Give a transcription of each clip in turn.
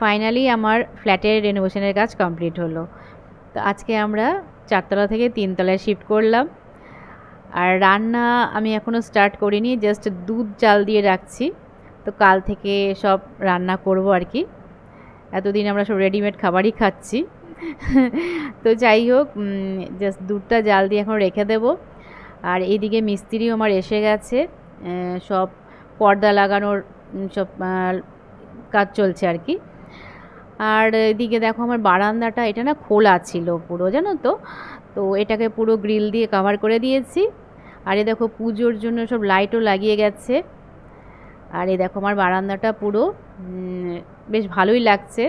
Finally আমার ফ্ল্যাটের রেনোভেশনের কাজ কমপ্লিট হলো। তো আজকে আমরা চারতলা থেকে তিনতলায় শিফট করলাম। আর রান্না আমি এখনও স্টার্ট করিনি জাস্ট দুধ জাল দিয়ে রাখছি। তো কাল থেকে সব রান্না করব আর কি। এতদিন আমরা সব রেডিমেড খাবারই খাচ্ছি। তো যাই হোক জাস্ট দুধটা জাল দিয়ে এখন রেখে দেব। আর এইদিকে মিস্ত্রিও আমার এসে গেছে। সব পর্দা লাগানোর সব কাজ চলছে আর কি। আর এদিকে দেখো আমার বারান্দাটা, এটা না খোলা ছিল পুরো, জানো তো? তো এটাকে পুরো গ্রিল দিয়ে কভার করে দিয়েছি। আর এ দেখো পুজোর জন্য সব লাইটও লাগিয়ে গেছে। আর এ দেখো আমার বারান্দাটা পুরো বেশ ভালোই লাগছে।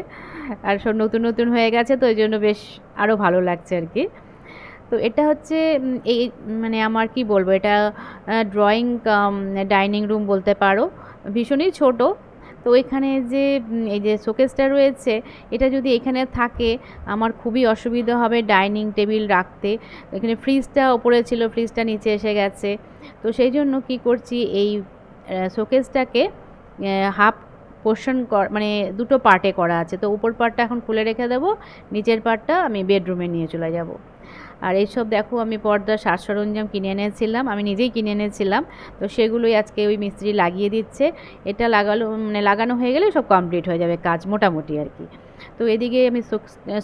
আর সব নতুন নতুন হয়ে গেছে তো এই জন্য বেশ আরও ভালো লাগছে আর কি। তো এটা হচ্ছে এই মানে আমার কি বলব, এটা ড্রয়িং ডাইনিং রুম বলতে পারো। ভীষণই ছোট তো এখানে যে এই যে শোকেসটা রয়েছে, এটা যদি এখানে থাকে, আমার খুবই অসুবিধা হবে ডাইনিং টেবিল রাখতে। এখানে ফ্রিজটা ওপরে ছিল, ফ্রিজটা নিচে এসে গেছে। তো সেই জন্য কি করছি, এই শোকেসটাকে হাফ পোর্শন মানে দুটো পার্টে করা আছে। তো উপর পার্টটা এখন খুলে রেখে দেবো, নিচের পার্টটা আমি বেডরুমে নিয়ে চলে যাব। আর এইসব দেখো, আমি পর্দার সাজ সরঞ্জাম কিনে এনেছিলাম, আমি নিজেই কিনে এনেছিলাম। তো সেগুলোই আজকে ওই মিস্ত্রি লাগিয়ে দিচ্ছে। এটা লাগালো মানে লাগানো হয়ে গেলে সব কমপ্লিট হয়ে যাবে কাজ মোটামুটি আর কি। তো এদিকে আমি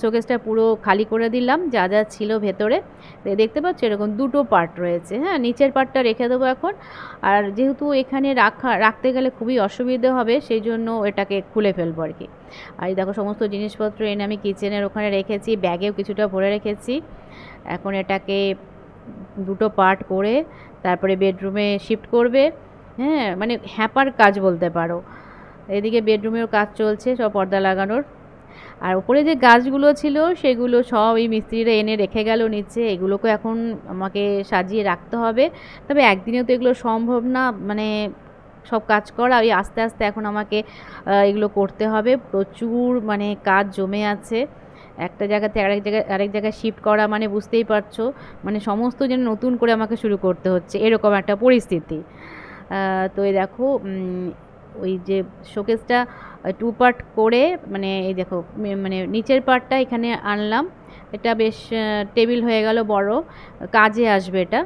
শোকেসটা পুরো খালি করে দিলাম, যা যা ছিল ভেতরে। দেখতে পাচ্ছ এরকম দুটো পার্ট রয়েছে হ্যাঁ? নিচের পার্টটা রেখে দেবো এখন। আর যেহেতু এখানে রাখা, রাখতে গেলে খুবই অসুবিধে হবে, সেই জন্য এটাকে খুলে ফেলব আর কি। আর দেখো, সমস্ত জিনিসপত্র এনে আমি কিচেনের ওখানে রেখেছি ব্যাগেও কিছুটা ভরে রেখেছি। এখন এটাকে দুটো পার্ট করে তারপরে বেডরুমে শিফট করবে। হ্যাঁ মানে হ্যাপার কাজ বলতে পারো। এদিকে বেডরুমেও কাজ চলছে, সব পর্দা লাগানোর। আর উপরে যে গাছগুলো ছিল, সেগুলো সব এই মিস্ত্রিরা এনে রেখে গেল নিচে। এগুলোকে এখন আমাকে সাজিয়ে রাখতে হবে। তবে একদিনেও তো এগুলো সম্ভব না। মানে সব কাজ করা, ওই আস্তে আস্তে এখন আমাকে এগুলো করতে হবে। প্রচুর মানে কাজ জমে আছে। একটা জায়গা থেকে আরেক জায়গায় আরেক জায়গায় শিফট করা মানে বুঝতেই পারছ। মানে সমস্ত যেন নতুন করে আমাকে শুরু করতে হচ্ছে, এরকম একটা পরিস্থিতি। তো এই দেখো ওই যে শোকেসটা টু পার্ট করে মানে এই দেখো মানে নিচের পার্টটা এখানে আনলাম। এটা বেশ টেবিল হয়ে গেল বড়, কাজে আসবে এটা।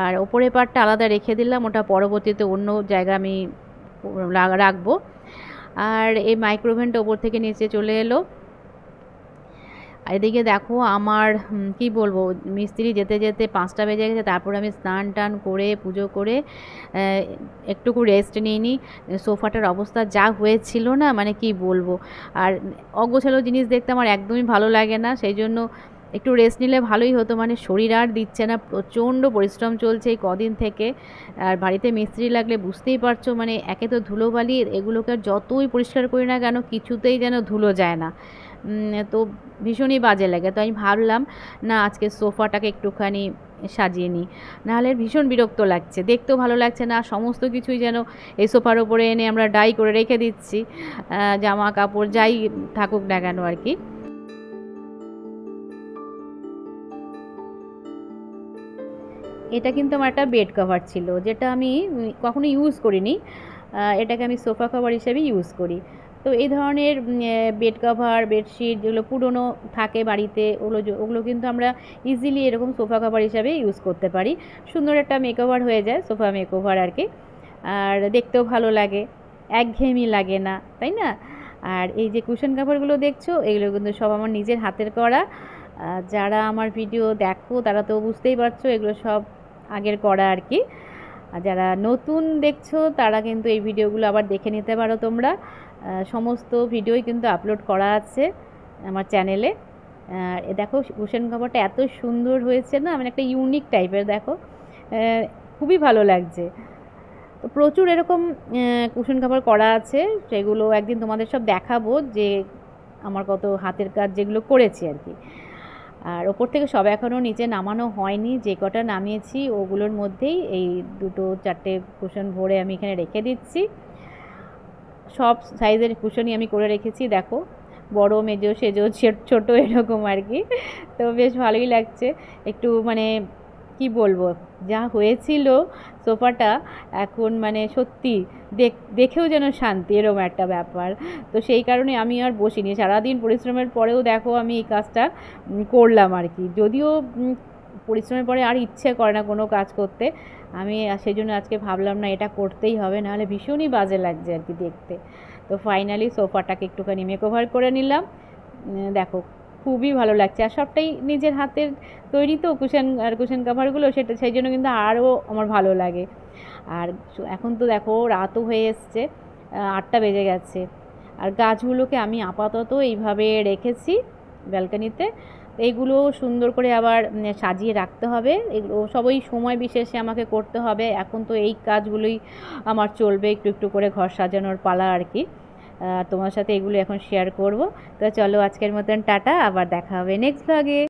আর ওপরের পার্টটা আলাদা রেখে দিলাম, ওটা পরবর্তীতে অন্য জায়গা আমি রাখব। আর এই মাইক্রোভেনটা ওপর থেকে নিচে চলে এলো। এদিকে দেখো আমার কি বলব, মিস্ত্রি যেতে যেতে পাঁচটা বেজে গেছে, তারপর আমি স্নান টান করে, পুজো করে একটুকু রেস্ট নিইনি সোফাটার অবস্থা যা হয়েছিল না মানে কি বলব। আর অগোছালো জিনিস দেখতে আমার একদমই ভালো লাগে না, সেই জন্য একটু রেস্ট নিলে ভালোই হতো মানে শরীর আর দিচ্ছে না, প্রচণ্ড পরিশ্রম চলছে এই কদিন থেকে। আর বাড়িতে মিস্ত্রি লাগলে বুঝতেই পারছ মানে একে তো ধুলোবালি, এগুলোকে আর যতই পরিষ্কার করি না কেন, কিছুতেই যেন ধুলো যায় না। তো ভীষণই বাজে লাগে। তো আমি ভাবলাম, না, আজকে সোফাটাকে একটুখানি সাজিয়ে নিই। নাহলে ভীষণ বিরক্ত লাগছে। দেখতেও ভালো লাগছে না, সমস্ত কিছুই যেন এই সোফার ওপরে এনে আমরা ডাই করে রেখে দিচ্ছি জামা কাপড় যাই থাকুক না কেন আর কি। এটা কিন্তু আমার একটা বেড কভার ছিল, যেটা আমি কখনো ইউজ করিনি। এটাকে আমি সোফা কভার হিসেবে ইউজ করি। তো এই ধরনের বেড কভার বেডশিট যেগুলো পুরনো থাকে বাড়িতে, ওগুলো ওগুলো কিন্তু আমরা ইজিলি এরকম সোফা কভার হিসাবে ইউজ করতে পারি। সুন্দর একটা মেকওভার হয়ে যায় সোফা মেকওভার আর কি। আর দেখতেও ভালো লাগে, একঘেয়েমি লাগে না, তাই না? আর এই যে কুশন কাভারগুলো দেখছ, এগুলো কিন্তু সব আমার নিজের হাতের করা। যারা আমার ভিডিও দেখো, তারা তো বুঝতেই পারছ এগুলো সব আগের করা আর কি। আর যারা নতুন দেখছ, তারা কিন্তু এই ভিডিওগুলো আবার দেখে নিতে পারো তোমরা। সমস্ত ভিডিওই কিন্তু আপলোড করা আছে আমার চ্যানেলে। এ দেখো কুশন কাভারটা এত সুন্দর হয়েছে না? মানে একটা ইউনিক টাইপের, দেখো। খুবই ভালো লাগছে। তো প্রচুর এরকম কুশন কাভার করা আছে। সেগুলো একদিন তোমাদের সব দেখাবো যে আমার কত হাতের কাজ যেগুলো করেছি আর কি। আর ওপর থেকে সব এখনও নিচে নামানো হয়নি, যে কটা নামিয়েছি ওগুলোর মধ্যেই এই দুটো চারটে কুশন ভরে আমি এখানে রেখে দিচ্ছি। সব সাইজের কুশনই আমি করে রেখেছি, দেখো। বড়, মেজো, সেজো ছোট এরকম আর কি। তো বেশ ভালোই লাগছে। একটু মানে কি বলব? যা হয়েছিল সোফাটা এখন মানে সত্যি দেখ- দেখেও যেন শান্তি এরকম একটা ব্যাপার। তো সেই কারণে আমি আর বসিনি। সারাদিন পরিশ্রমের পরেও দেখো আমি এই কাজটা করলাম আর কি। যদিও পরিশ্রমের পরে আর ইচ্ছে করে না কোনো কাজ করতে। আমি সেই জন্য আজকে ভাবলাম না এটা করতেই হবে, নাহলে ভীষণই বাজে লাগছে আর কি দেখতে। তো ফাইনালি সোফাটাকে একটুখানি মেকওভার করে নিলাম। দেখো খুবই ভালো লাগছে। আর সবটাই নিজের হাতের তৈরি তো কুশন, আর কুশন কাভারগুলো সেটা, সেই জন্য কিন্তু আরও আমার ভালো লাগে। আর এখন তো দেখো রাতও হয়ে এসছে আটটা বেজে গেছে। আর গাছগুলোকে আমি আপাতত এইভাবে রেখেছি ব্যালকানিতে। এইগুলো সুন্দর করে আবার সাজিয়ে রাখতে হবে। এগুলো সবই সময় বিশেষে আমাকে করতে হবে। এখন তো এই কাজগুলোই আমার চলবে একটু একটু করে ঘর সাজানোর পালা আর কি। তোমার সাথে এগুলো এখন শেয়ার করব। তো চলো আজকের মতন টাটা, আবার দেখা হবে নেক্সট ভাগে